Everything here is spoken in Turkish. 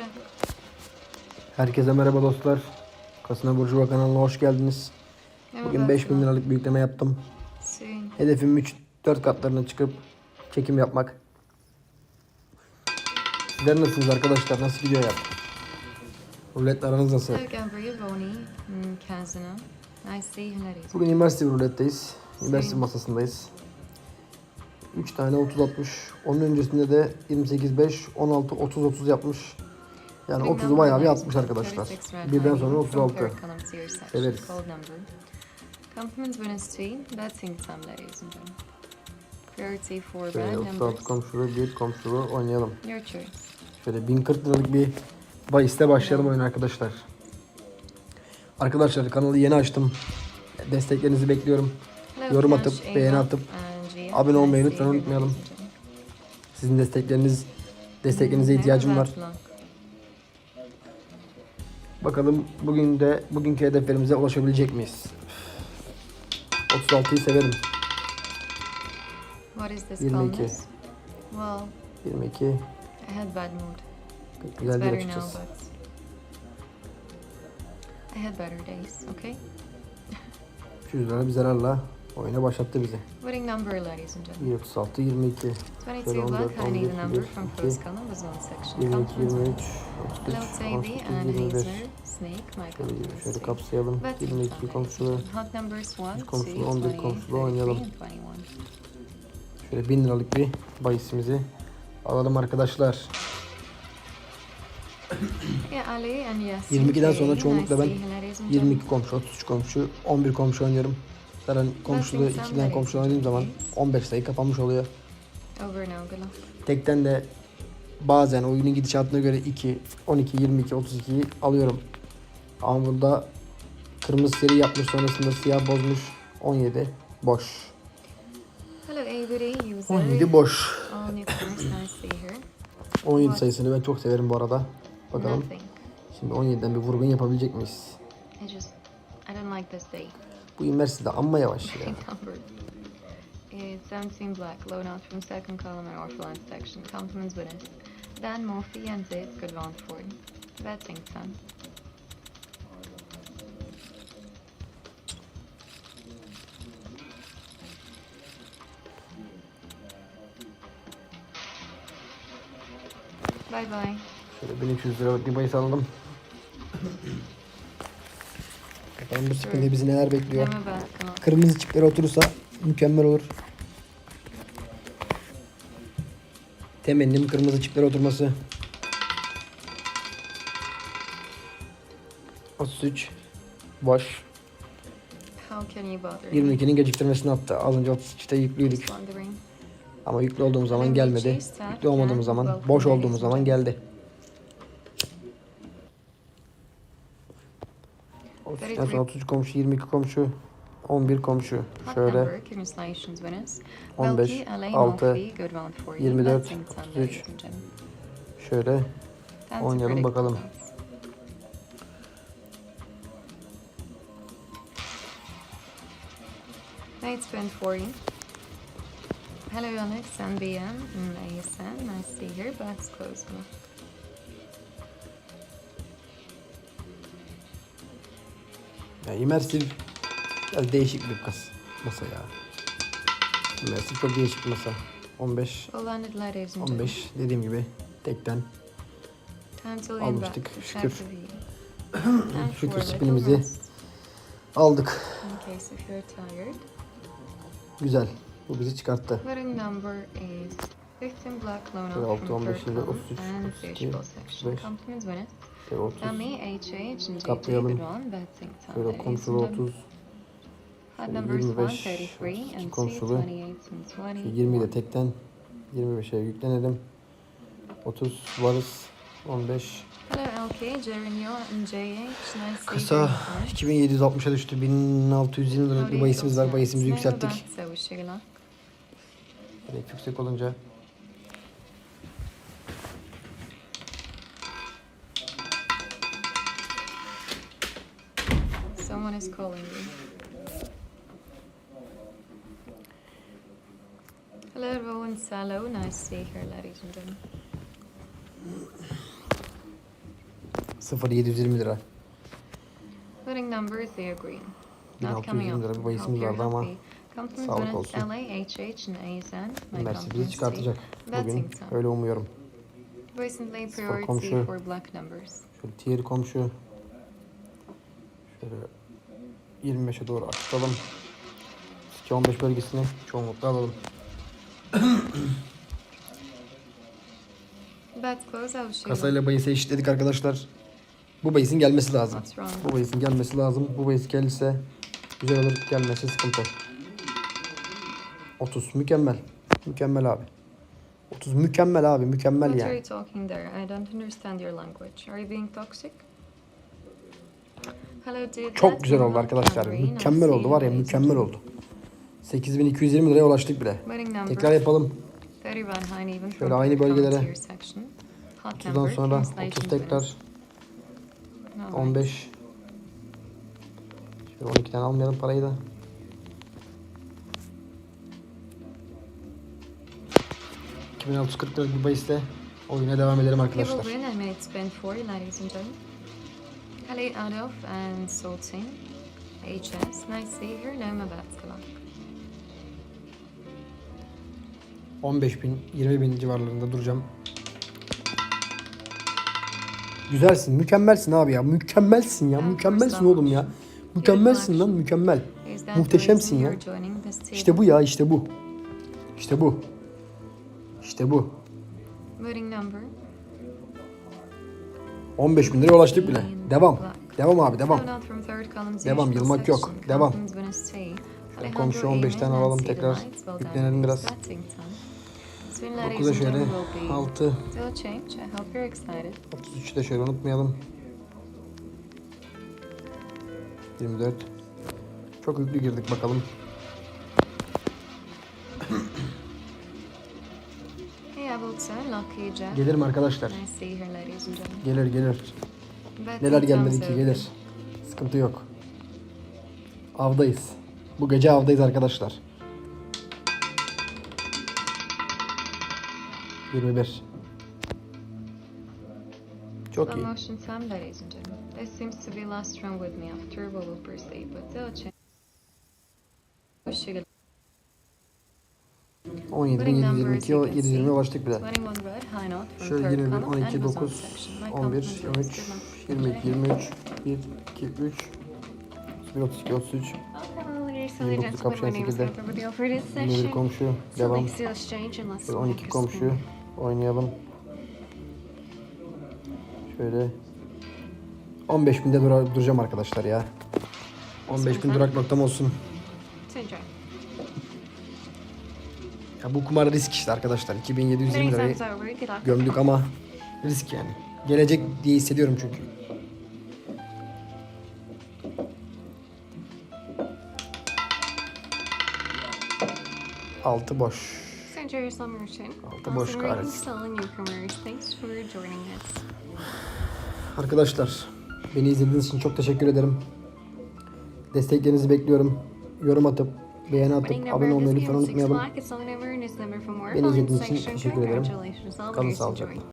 check. Herkese merhaba dostlar. Kasına Burjuva kanalına hoş geldiniz. Never Bugün back 5000 to liralık bir yükleme yaptım. Soon. Hedefim 3-4 katlarına çıkıp çekim yapmak. Sizler nasılsınız arkadaşlar? Nasıl gidiyor ya? Ruletle aranız nasıl? Mm. Bugün immersive ruletteyiz. Immersive masasındayız. 3 tane 30 60. Onun öncesinde de 28 5, 16 30 30 yapmış. Yani 30'u bayağı bir atmış arkadaşlar. Birden sonra 36. Severiz. Compliments betting. Priority for Şöyle bad 36 numbers. komşulu, bir komşulu oynayalım. Choice. Şöyle 1040 liralık bir bahiste başlayalım oyun arkadaşlar. Arkadaşlar kanalı yeni açtım. Desteklerinizi bekliyorum. Yorum atıp, beğeni atıp, abone olmayı lütfen unutmayalım. Sizin destekleriniz desteklerinize ihtiyacım var. Bakalım bugün de bugünkü hedeflerimize ulaşabilecek miyiz? 36'yı severim. What is this 22. calmness? Well, 22 I had bad mood. pek It's güzel değil better now, açıkçası. but I had better days, okay? 200 lira bir zararla oyuna başlattı bizi. Winning number, ladies and gentlemen. 36 22 22 14, black, I need a 15, number from 22, first column was one section. 22 Compliments 23 Hello, 33 Tavy 18 and 25 Hazer, Snake, my Şöyle, kapsayalım. Betting 22 time, komşulu. Hot numbers 1, 2, komşulu, 11 28, komşulu 33 oynayalım. and 21. Şöyle 1000 liralık bir bahisimizi alalım arkadaşlar. Yeah, Ali and yes. 22'den sonra çoğunlukla ben seeing you, ladies and gentlemen. 22 komşu, 33 komşu, 11 komşu oynuyorum. Zaten komşulu Betting 2'den time, komşu ladies oynadığım zaman gentlemen. 15 sayı kapanmış oluyor. Tekten de bazen oyunun gidişatına göre 2, 12, 22, 32'yi alıyorum. Ama burada kırmızı seri yapmış sonrasında siyah bozmuş 17 boş. Hello, user. 17 boş. All newcomers, nice to see you here. 17 sayısını ben çok severim bu arada. Bakalım. Şimdi 17'den bir vurgun yapabilecek miyiz? I just, I don't like this date. Bu immersi de amma yavaş ya. It's 17 black, load out from second column and Orphaline section. Compliments witness. Dan Murphy and Zayt good round for you. Betting time. Bye bye. Şöyle 1200 liralık bir bahis alalım. Bakalım bu spinde bizi neler bekliyor. Kırmızı çiplere oturursa mükemmel olur. Temennim kırmızı çiplere oturması. 33 boş. How can you bother? 22'nin geciktirmesini attı. Az önce 33'te yüklüydük. Ama yüklü olduğumuz zaman gelmedi. Yüklü olmadığımız zaman, boş olduğumuz zaman geldi. 33'ten sonra 33 komşu, 22 komşu, 11 komşu. Şöyle number, congratulations winners. 15, Belki, Alain 6, Murphy, good round for you. 24, Betting time, 33. ladies and gentlemen. şöyle Oynayalım bakalım. Night spent for you. Hello Alex and BM and ASN. Nice to see here. Back's closed. Ya immersive biraz değişik bir kas masa ya. Immersive çok değişik bir masa. 15 Well landed ladies and gentlemen. 15 dediğim gibi tekten almıştık, şükür. Şükür spinimizi aldık. Güzel. Bu bizi çıkarttı. 15 black loan from 15, third yedi, column 33, and 32, fishbowl section. 35. Winner. Şöyle 30. Dummy, HH, and JJ Kaplayalım. Şöyle komşulu and gentlemen. 30. Hot şöyle numbers 1, 25, 33, 32 and C, komşulu. 28 and 20. 20 de tekten 25'e yüklenelim. 30 varız. 15. Hello LK, Jerinho and JH. Nice to see you Kısa here. 2760'a düştü. 1620 liralık bir bahisimiz var. Bahisimizi yükselttik. Hedef yüksek olunca Someone is calling you. Hello, Rowan Salo. Nice to see you here, ladies and gentlemen. 0720 lira. Voting number zero green. Not 1620 coming up. lira bir Hope bahisimiz vardı ama sağlık olsun. Mersi bizi çıkartacak bugün. Öyle umuyorum. Recently Sıfır priority komşu. for black numbers. Şöyle tier komşu. Şöyle 25'e doğru aktaralım. 2-15 bölgesini çoğunlukla alalım. Bets close out. Kasayla bahisi eşitledik arkadaşlar. Bu bahisin gelmesi lazım. Bu bahisin gelmesi lazım. Bu bahis gelirse güzel olur. Gelmesi sıkıntı. 30 mükemmel. Mükemmel abi. 30 mükemmel abi. Mükemmel What are yani. you talking there? I don't understand your language. Are you being toxic? Çok güzel oldu arkadaşlar. Mükemmel oldu var ya mükemmel oldu. 8220 liraya ulaştık bile. Tekrar yapalım. 30 Van Hine even Şöyle aynı bölgelere. frontier section. Hot 30'dan number, sonra translation 30 tekrar winners. Alright. 15. Şöyle 12'den almayalım parayı da. ...2640 liralık bir bahisle oyuna devam edelim arkadaşlar. Win and minute spin 40, ladies and gentlemen. Haley Adolf and Sultan. HS. Nice see here. No my bets luck. 15 bin, 20 bin civarlarında duracağım. Güzelsin, mükemmelsin abi ya. Mükemmelsin ya, mükemmelsin oğlum ya. Mükemmelsin lan, mükemmel. Muhteşemsin ya. İşte bu ya, işte bu. İşte bu. İşte bu. Voting number. 15 bin liraya ulaştık bile. Devam. Devam abi, devam. Devam, yılmak yok. Devam. Komşu Alejandro 15 tane alalım tekrar. Yüklenelim biraz. Bettington. Swing ladies 9'a and şöyle gentlemen will be 6, still change. I hope you're excited. 33'ü de şöyle unutmayalım. 24. Çok yüklü girdik bakalım. Gelirim arkadaşlar. Gelir gelir. Neler gelmedi ki gelir. Sıkıntı yok. Avdayız. Bu gece avdayız arkadaşlar. 21. Çok iyi. This seems to be last round with me after we will proceed, but still change. Sugar 17.722 o 720'ye ulaştık bile. 21 red, high note from Şöyle third 21, column 12, and was on 9, section. My 11, compliments 13, winners, good luck. 22, 23, 1, 2, 3, 1, 32, 33, Hello, ladies and 29 gentlemen. kapşayan My name is şekilde. Dr. Badil for this 21 session. komşu. Devam. Şöyle make 12 a komşu. Oynayalım. Şöyle 15 binde dura- duracağım arkadaşlar ya. 15 bin durak noktam olsun. Ya bu kumar risk işte arkadaşlar. 2720 Many lirayı gömdük ama risk yani. Gelecek diye hissediyorum çünkü. Altı boş. So enjoy your summer routine. Altı boş kahretsin. Arkadaşlar beni izlediğiniz için çok teşekkür ederim. Desteklerinizi bekliyorum. Yorum atıp, beğeni atıp, abone olmayı lütfen unutmayalım. Beni izlediğiniz için teşekkür ederim. Kalın sağlıcakla.